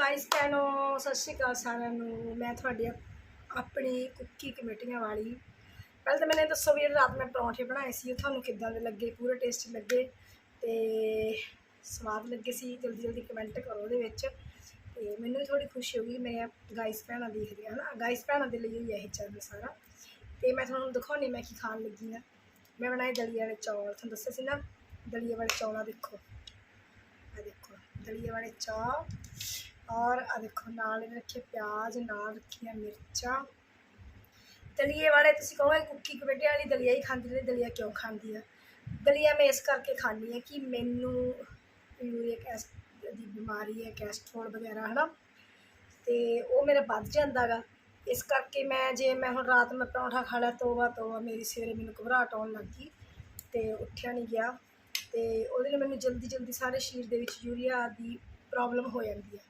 Guys ਭੈਣੋ ਸਤਿ ਸ਼੍ਰੀ ਅਕਾਲ ਸਾਰਿਆਂ ਨੂੰ। ਮੈਂ ਤੁਹਾਡੀ ਆਪਣੀ ਕੁੱਕੀ ਕਮੇਟੀਆਂ ਵਾਲੀ। ਪਹਿਲਾਂ ਤਾਂ ਮੈਨੇ ਦੱਸੋ ਵੀ ਰਾਤ ਮੈਂ ਪਰੌਂਠੇ ਬਣਾਏ ਸੀ, ਉਹ ਤੁਹਾਨੂੰ ਕਿੱਦਾਂ ਦੇ ਲੱਗੇ? ਪੂਰੇ ਟੇਸਟੀ ਲੱਗੇ? ਤੇ ਸਵਾਦ ਲੱਗੇ ਸੀ? ਜਲਦੀ ਜਲਦੀ ਕਮੈਂਟ ਕਰੋ ਉਹਦੇ ਵਿੱਚ। ਤੇ ਮੈਨੂੰ ਵੀ ਥੋੜੀ ਖੁਸ਼ੀ ਹੋ ਗਈ, ਮੈਂ ਗਾਇਸ ਭੈਣਾਂ ਦੇਖ ਰਹੀ ਹਾਂ ਨਾ ਗਾਇਸ ਭੈਣਾਂ ਦੇ ਲਈ ਹੀ ਇਹ ਚੈਨਲ ਸਾਰਾ। ਤੇ ਮੈਂ ਤੁਹਾਨੂੰ ਦਿਖਾਉਣੀ, ਮੈਂ ਕੀ ਖਾਣ ਲੱਗੀ ਹਾਂ ਮੈਂ ਬਣਾਏ ਦਲੀਆ ਵਾਲੇ ਚੌਲ। ਤੁਹਾਨੂੰ ਦੱਸਿਆ ਸੀ ਨਾ, ਦਲੀਆ ਵਾਲੇ ਚੌਲਾਂ ਦੇਖੋ। ਆ ਦੇਖੋ, ਦਲੀਆ ਵਾਲੇ ਚੌਲ। ਔਰ ਆ ਦੇਖੋ, ਨਾਲ ਇਹਨੇ ਰੱਖੇ ਪਿਆਜ਼, ਨਾਲ ਰੱਖੀਆਂ ਮਿਰਚਾਂ। ਦਲੀਏ ਵਾਲੇ ਤੁਸੀਂ ਕਹੋਗੇ ਕੁੱਕੀ ਕਬੇਟੇ ਵਾਲੀ ਦਲੀਆ ਹੀ ਖਾਂਦੀ ਨੇ, ਦਲੀਆ ਕਿਉਂ ਖਾਂਦੀ ਆ? ਦਲੀਆ ਮੈਂ ਇਸ ਕਰਕੇ ਖਾਂਦੀ ਆ ਕਿ ਮੈਨੂੰ ਯੂਰਿਕ ਐਸਿਡ ਦੀ ਬਿਮਾਰੀ ਹੈ, ਕੈਸਟਰੋਲ ਵਗੈਰਾ, ਹਨਾ? ਤੇ ਉਹ ਮੇਰਾ ਵੱਧ ਜਾਂਦਾ ਗਾ। ਇਸ ਕਰਕੇ ਮੈਂ, ਜੇ ਮੈਂ ਹੁਣ ਰਾਤ ਮੈਂ ਪਰੌਂਠਾ ਖਾ ਲਿਆ ਤੋਵਾ ਤੋਵਾ ਮੇਰੀ ਸਵੇਰੇ ਮੈਨੂੰ ਘਬਰਾਹਟ ਆਉਣ ਲੱਗੀ ਗਈ ਤੇ ਉੱਠਿਆ ਨਹੀਂ ਗਿਆ। ਤੇ ਉਹਦੇ ਨਾਲ ਮੈਨੂੰ ਜਲਦੀ ਜਲਦੀ ਸਾਰੇ ਸਰੀਰ ਦੇ ਵਿੱਚ ਯੂਰੀਆ ਦੀ ਪ੍ਰੋਬਲਮ ਹੋ ਜਾਂਦੀ ਹੈ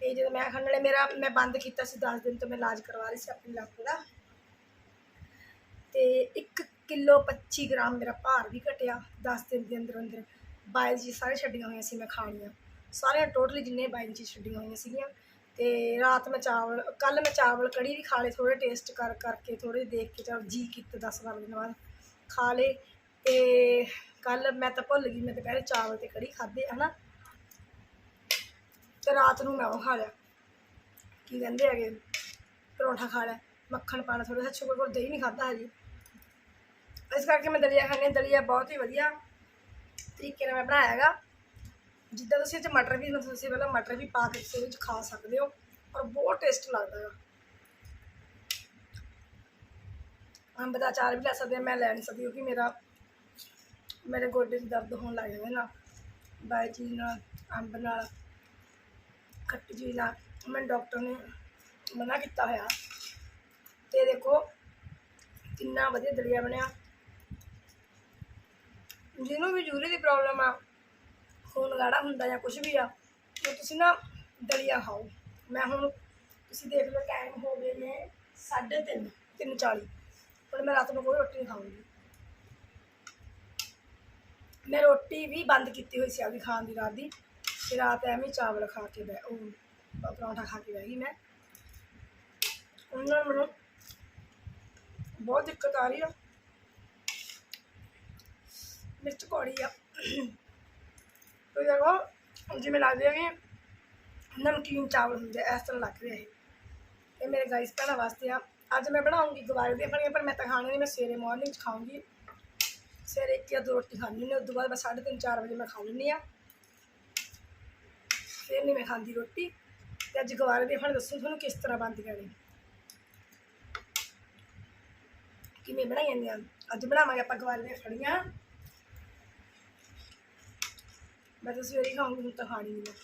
ਤੇ ਜਦੋਂ ਮੈਂ ਖਾਣ ਵਾਲੇ ਮੇਰਾ, ਮੈਂ ਬੰਦ ਕੀਤਾ ਸੀ 10 ਦਿਨ ਤੋਂ, ਮੈਂ ਇਲਾਜ ਕਰਵਾ ਰਹੀ ਸੀ ਆਪਣੀ ਲੱਤ ਦਾ। ਤੇ 1 ਕਿਲੋ 25 ਗ੍ਰਾਮ ਮੇਰਾ ਭਾਰ ਵੀ ਘਟਿਆ 10 ਦਿਨ ਦੇ ਅੰਦਰ ਅੰਦਰ। ਬਾਇਲ ਜੀ ਸਾਰੇ ਛੱਡੀਆਂ ਹੋਈਆਂ ਸੀ ਮੈਂ ਖਾਣੀਆਂ। ਸਾਰੀਆਂ ਟੋਟਲੀ ਜਿੰਨੇ ਬਾਇਲ ਜੀ ਛੱਡੀਆਂ ਹੋਈਆਂ ਸੀਗੀਆਂ। ਤੇ ਰਾਤ ਮੈਂ ਚਾਵਲ ਕੱਲ ਮੈਂ ਚਾਵਲ ਕੜੀ ਵੀ ਖਾ ਲਏ ਥੋੜੇ ਟੇਸਟ ਕਰ, ਕਰਕੇ ਥੋੜੇ ਦੇਖ ਕੇ ਚਲ ਜੀ ਕੀਤੇ 10 ਵਾਰ ਦਿਨ ਬਾਅਦ, ਖਾ ਲਏ। ਤੇ ਕੱਲ ਮੈਂ ਤਾਂ ਭੁੱਲ ਗਈ, ਮੈਂ ਦੁਪਹਿਰੇ ਚਾਵਲ ਤੇ ਕੜੀ ਖਾਦੇ ਹਨਾ? ਤੇ ਰਾਤ ਨੂੰ ਮੈਂ ਉਹ ਖਾ ਲਿਆ। ਕੀ ਕਹਿੰਦੇ ਹੈਗੇ? ਪਰੌਂਠਾ ਖਾ ਲਿਆ। ਮੱਖਣ ਪਾਣਾ ਥੋੜਾ ਜਿਹਾ ਸ਼ੁਕਰ ਕੋਲ ਦਹੀਂ ਨਹੀਂ ਖਾਦਾ ਹਜੇ। ਇਸ ਕਰਕੇ ਮੈਂ ਦਲੀਆ ਖਾਂਦੀ ਹਾਂ। ਦਲੀਆ ਬਹੁਤ ਹੀ ਵਧੀਆ ਤਰੀਕੇ ਨਾਲ ਮੈਂ ਬਣਾਇਆ ਹੈਗਾ। ਜਿੱਦਾਂ ਤੁਸੀਂ ਇਹ 'ਚ ਮਟਰ ਵੀ ਤੁਸੀਂ ਪਹਿਲਾਂ ਮਟਰ ਵੀ ਪਾ ਕੇ ਤੁਸੀਂ ਇਹਦੇ 'ਚ ਖਾ ਸਕਦੇ ਹੋ ਔਰ ਬਹੁਤ ਟੇਸਟ ਲੱਗਦਾ ਹੈਗਾ। ਅੰਬ ਦਾ ਅਚਾਰ ਵੀ ਲੈ ਸਕਦੇ ਹਾਂ। ਮੈਂ ਲੈ ਨਹੀਂ ਸਕਦੀ ਕਿਉਂਕਿ ਮੇਰਾ, ਮੇਰੇ ਗੋਡੇ 'ਚ ਦਰਦ ਹੋਣ ਲੱਗ ਜਾਂਦਾ ਨਾ। ਬਾਈ ਚੀਜ਼ ਨਾਲ, ਅੰਬ ਨਾਲ। ਖੱਟੀ ਚੀਜ਼ ਲਾ ਮੈਨੂੰ ਡਾਕਟਰ ਨੇ ਮਨਾ ਕੀਤਾ ਹੋਇਆ। ਤੇ ਦੇਖੋ ਕਿੰਨਾ ਵਧੀਆ ਦਲੀਆ ਬਣਿਆ। ਜਿਹਨੂੰ ਵੀ ਯੂਰੀ ਦੀ ਪ੍ਰੋਬਲਮ ਆ, ਖੂਨ ਗਾੜਾ ਹੁੰਦਾ ਜਾਂ ਕੁਝ ਵੀ ਆ, ਤੇ ਤੁਸੀਂ ਨਾ ਦਲੀਆ ਖਾਓ। ਮੈਂ ਹੁਣ ਤੁਸੀਂ ਦੇਖ ਲਓ ਟਾਈਮ ਹੋ ਗਏ ਨੇ 3:30 3:40 ਹੁਣ ਮੈਂ ਰਾਤ ਨੂੰ ਕੋਈ ਰੋਟੀ ਨਹੀਂ ਖਾਊਂਗੀ। ਮੈਂ ਰੋਟੀ ਵੀ ਬੰਦ ਕੀਤੀ ਹੋਈ ਸੀ ਆਪਦੀ ਖਾਣ ਦੀ ਰਾਤ ਦੀ। ਤੇ ਰਾਤ ਐਵੇਂ ਚਾਵਲ ਖਾ ਕੇ ਬੈ ਉਹ ਪਰੌਂਠਾ ਖਾ ਕੇ ਬਹਿ ਗਈ ਮੈਂ। ਉਹਨਾਂ ਨਾਲ ਮੈਨੂੰ ਬਹੁਤ ਦਿੱਕਤ ਆ ਰਹੀ ਆ। ਮਿਰਚ ਕੌੜੀ ਆ। ਤੇ ਦੇਖੋ ਜਿਵੇਂ ਲੱਗਦੇ ਆ ਕਿ ਨਮਕੀਨ ਚਾਵਲ ਹੁੰਦੇ ਆ, ਇਸ ਤਰ੍ਹਾਂ ਲੱਗ ਰਿਹਾ ਇਹ। ਇਹ ਮੇਰੇ ਗਾਈਸ ਭੈਣਾਂ ਵਾਸਤੇ ਆ। ਅੱਜ ਮੈਂ ਬਣਾਉਂਗੀ ਗਵਾਰੇ ਦੀਆਂ ਫਲੀਆਂ ਪਰ ਮੈਂ ਤਾਂ ਖਾਣੇ ਨਹੀਂ ਮੈਂ ਸਵੇਰੇ ਮਾਰਨਿੰਗ 'ਚ ਖਾਊਂਗੀ। ਸਵੇਰੇ ਇੱਕ ਜਾਂ ਦੋ ਰੋਟੀ ਖਾਣੀ ਨੇ ਉਸ ਤੋਂ ਬਾਅਦ ਮੈਂ 3:30 4 ਵਜੇ ਮੈਂ ਖਾ ਲੈਂਦੀ ਆ। ਫਿਰ ਨਹੀਂ ਮੈਂ ਖਾਂਦੀ ਰੋਟੀ। ਤੇ ਅੱਜ ਗਵਾਰੇ ਦੀਆਂ ਫਲੀਆਂ ਦੱਸੋ ਤੁਹਾਨੂੰ ਕਿਸ ਤਰ੍ਹਾਂ ਬਣਦੀਆਂ ਨੇ ਕਿਵੇਂ ਬਣਾਈਆਂ ਨੇ ਅੱਜ ਬਣਾਵਾਂਗੇ ਆਪਾਂ ਗਵਾਰੇ ਦੀਆਂ ਫਲੀਆਂ। ਮੈਂ ਤਾਂ ਸਵੇਰੇ ਹੀ ਹੁਣ ਤਾਂ ਖਾਣੀ ਨਹੀਂ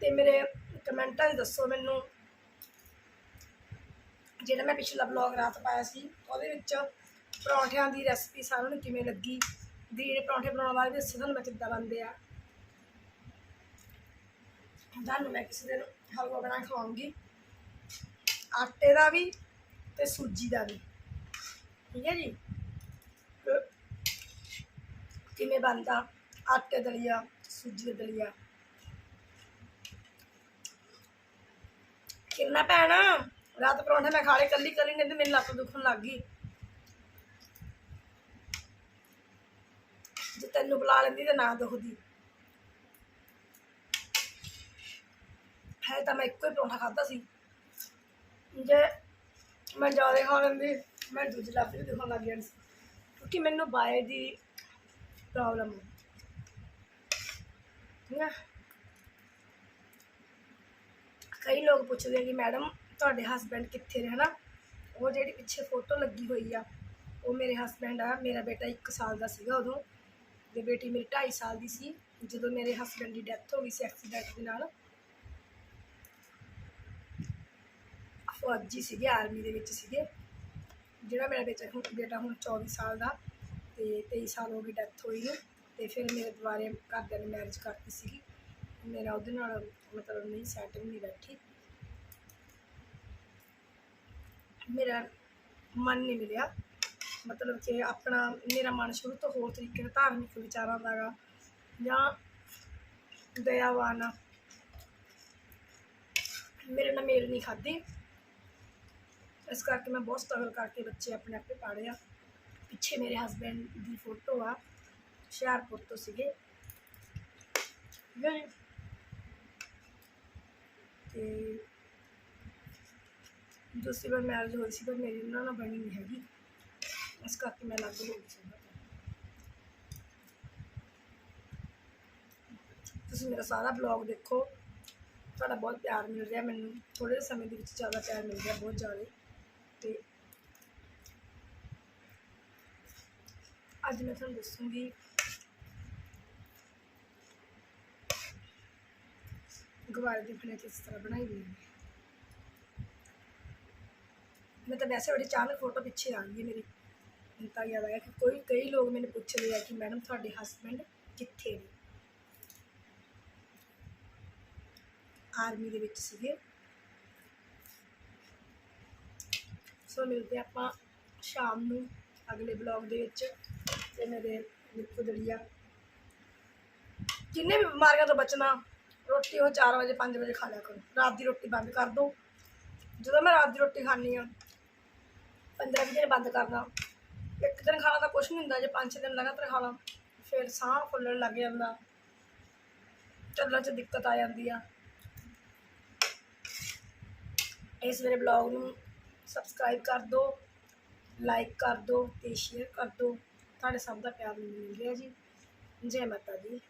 ਤੇ ਮੇਰੇ ਕਮੈਂਟਾਂ 'ਚ ਦੱਸੋ ਮੈਨੂੰ, ਜਿਹੜਾ ਮੈਂ ਪਿਛਲਾ ਬਲੌਗ ਰਾਤ ਪਾਇਆ ਸੀ, ਉਹਦੇ ਵਿੱਚ ਪਰੌਂਠਿਆਂ ਦੀ ਰੈਸਪੀ ਸਾਰਿਆਂ ਨੂੰ ਕਿਵੇਂ ਲੱਗੀ? ਵੀ ਪਰੌਂਠੇ ਬਣਾਉਣ ਵਾਲੇ ਦੱਸੋ ਤੁਹਾਨੂੰ ਮੈਂ ਕਿੱਦਾਂ ਬਣਦੇ ਆ। ਤੁਹਾਨੂੰ ਮੈਂ ਕਿਸੇ ਦਿਨ ਹਲਵਾ ਬਣਾ ਕੇ ਖਵਾਉਂਗੀ। ਆਟੇ ਦਾ ਵੀ ਤੇ ਸੂਜੀ ਦਾ ਵੀ। ਠੀਕ ਹੈ ਜੀ? ਕਿਵੇਂ ਬਣਦਾ? ਆਟੇ ਦਲੀਆ, ਸੂਜੀ ਦਾ ਦਲੀਆ। ਕਿੰਨਾ ਭੈਣ, ਰਾਤ ਪਰੌਂਠੇ ਮੈਂ ਖਾ ਲਏ, ਕੱਲੀ ਕੱਲੀ ਨੇ ਤੇ ਮੇਰੀ ਲੱਤ ਦੁਖਣ ਲੱਗ ਗਈ। ਜੇ ਤੈਨੂੰ ਬੁਲਾ ਲੈਂਦੀ ਤੇ ਨਾ ਦੁਖਦੀ। ਹੈ ਤਾਂ ਮੈਂ ਇੱਕੋ ਹੀ ਪਰੌਂਠਾ ਖਾਦਾ ਸੀ। ਜੇ ਮੈਂ ਜ਼ਿਆਦਾ ਖਾ ਲੈਂਦੀ, ਮੈਂ ਦੂਜੀ ਲੱਤ ਵੀ ਦੁਖਣ ਲੱਗ ਜਾਣੀ ਸੀ। ਕਿਉਂਕਿ ਮੈਨੂੰ ਬਾਏ ਦੀ ਪ੍ਰੋਬਲਮ ਹੈ ਠੀਕ ਹੈ ਕਈ ਲੋਕ ਪੁੱਛਦੇ ਆ ਕਿ ਮੈਡਮ, ਤੁਹਾਡੇ ਹਸਬੰਡ ਕਿੱਥੇ ਨੇ, ਹਨਾ? ਉਹ ਜਿਹੜੀ ਪਿੱਛੇ ਫੋਟੋ ਲੱਗੀ ਹੋਈ ਆ, ਉਹ ਮੇਰੇ ਹਸਬੰਡ ਆ, ਮੇਰਾ ਬੇਟਾ 1 ਸਾਲ ਦਾ ਸੀਗਾ ਉਦੋਂ। ਤੇ ਬੇਟੀ ਮੇਰੀ 2.5 ਸਾਲ ਦੀ ਸੀ। ਜਦੋਂ ਮੇਰੇ ਹਸਬੰਡ ਦੀ ਡੈਥ ਹੋ ਗਈ ਸੀ ਐਕਸੀਡੈਂਟ ਦੇ ਨਾਲ ਫੌਜੀ ਸੀਗੇ, ਆਰਮੀ ਦੇ ਵਿੱਚ ਸੀਗੇ। ਜਿਹੜਾ ਮੇਰਾ ਬੇਟਾ ਹੁਣ ਬੇਟਾ ਹੁਣ 24 ਸਾਲ ਦਾ ਤੇ 23 ਸਾਲ ਹੋ ਗਈ ਡੈਥ ਹੋਈ ਨੂੰ ਤੇ ਫਿਰ ਮੇਰੇ ਦੁਬਾਰੇ ਘਰਦਿਆਂ ਨੇ ਮੈਰਿਜ ਕਰਤੀ ਸੀਗੀ। ਮੇਰਾ ਉਹਦੇ ਨਾਲ ਮਤਲਬ ਨਹੀਂ ਸੈਟਲ ਨਹੀਂ ਬੈਠੀ। ਮੇਰਾ ਮਨ ਨਹੀਂ ਮਿਲਿਆ। ਮਤਲਬ ਕਿ ਆਪਣਾ, ਮੇਰਾ ਮਨ ਸ਼ੁਰੂ ਤੋਂ ਹੋਰ ਤਰੀਕੇ ਨਾਲ ਧਾਰਮਿਕ ਵਿਚਾਰਾਂ ਦਾ ਜਾਂ ਦਇਆਵਾਨ ਮੇਰੇ ਨਾਲ ਮੇਲ ਨਹੀਂ ਖਾਦੀ ਇਸ ਕਰਕੇ ਮੈਂ ਬਹੁਤ ਸਟਰਗਲ ਕਰਕੇ ਬੱਚੇ ਆਪਣੇ ਆਪੇ ਪਾੜੇ ਆ ਪਿੱਛੇ ਮੇਰੇ ਹਸਬੰਡ ਦੀ ਫੋਟੋ ਆ ਹੁਸ਼ਿਆਰਪੁਰ ਤੋਂ ਸੀਗੇ ਠੀਕ ਹੈ ਜੀ ਤੇ ਦੂਸਰੀ ਵਾਰ ਮੈਰਿਜ ਹੋਈ ਸੀ ਪਰ ਮੇਰੀ ਉਹਨਾਂ ਨਾਲ ਬਣੀ ਨਹੀਂ ਹੈਗੀ ਇਸ ਕਰਕੇ ਮੈਂ ਅਲੱਗ ਹੋ ਗਈ ਸੀ ਉਹਨਾਂ ਤੋਂ। ਤੁਸੀਂ ਮੇਰਾ ਸਾਰਾ ਬਲੌਗ ਦੇਖੋ ਤੁਹਾਡਾ ਬਹੁਤ ਪਿਆਰ ਮਿਲ ਰਿਹਾ ਮੈਨੂੰ ਥੋੜੇ ਜਿਹੇ ਸਮੇਂ ਦੇ ਵਿੱਚ ਜ਼ਿਆਦਾ ਪਿਆਰ ਮਿਲ ਰਿਹਾ ਬਹੁਤ ਜ਼ਿਆਦਾ ਤੇ ਅੱਜ ਮੈਂ ਤੁਹਾਨੂੰ ਦੱਸੂਗੀ ਗਵਾਰ ਦੀ ਫਲੇ ਕਿਸ ਤਰ੍ਹਾਂ ਬਣਾਈ ਹੋਈ ਹੈ। ਮੈਂ ਤਾਂ ਵੈਸੇ ਬੜੀ ਚਾਹਨ ਫੋਟੋ ਪਿੱਛੇ ਆ ਗਈ ਮੇਰੀ। ਤਾਂ ਯਾਦ ਆਇਆ ਕਿ ਕੋਈ ਕਈ ਲੋਕ ਮੈਨੂੰ ਪੁੱਛਦੇ ਆ ਕਿ ਮੈਡਮ ਤੁਹਾਡੇ ਹਸਬੰਡ ਕਿੱਥੇ ਨੇ? ਆਰਮੀ ਦੇ ਵਿੱਚ ਸੀਗੇ। ਸੋ ਮਿਲਦੇ ਆਪਾਂ ਸ਼ਾਮ ਨੂੰ ਅਗਲੇ ਬਲੌਗ ਦੇ ਵਿੱਚ ਤੇ ਮੇਰੇ ਨਿੱਕੂ ਦੜੀਆ ਜਿੰਨੇ ਵੀ ਬਿਮਾਰੀਆਂ ਤੋਂ ਬਚਣਾ, ਰੋਟੀ ਉਹ 4 ਵਜੇ 5 ਵਜੇ ਖਾ ਲਿਆ ਕਰੋ। ਰਾਤ ਦੀ ਰੋਟੀ ਬੰਦ ਕਰ ਦਿਓ ਜਦੋਂ ਮੈਂ ਰਾਤ ਦੀ ਰੋਟੀ ਖਾਣੀ ਆ 15 ਵੀਹ ਦਿਨ ਬੰਦ ਕਰਦਾ ਇੱਕ ਦਿਨ ਖਾਣਾ ਤਾਂ ਕੁਛ ਨਹੀਂ ਹੁੰਦਾ, ਜੇ 5-6 ਦਿਨ ਲਗਾਤਾਰ ਖਾ ਲਾਂ ਫਿਰ ਸਾਹ ਫੁੱਲਣ ਲੱਗ ਜਾਂਦਾ। ਚੱਲਣ 'ਚ ਦਿੱਕਤ ਆ ਜਾਂਦੀ ਆ। ਇਸ ਮੇਰੇ ਬਲੌਗ ਨੂੰ ਸਬਸਕ੍ਰਾਈਬ ਕਰ ਦਿਓ ਲਾਈਕ ਕਰ ਦਿਓ ਤੇ ਸ਼ੇਅਰ ਕਰ ਦਿਓ। ਤੁਹਾਡੇ ਸਭ ਦਾ ਪਿਆਰ ਮੈਨੂੰ ਮਿਲ ਰਿਹਾ ਜੀ। ਜੈ ਮਾਤਾ ਦੀ।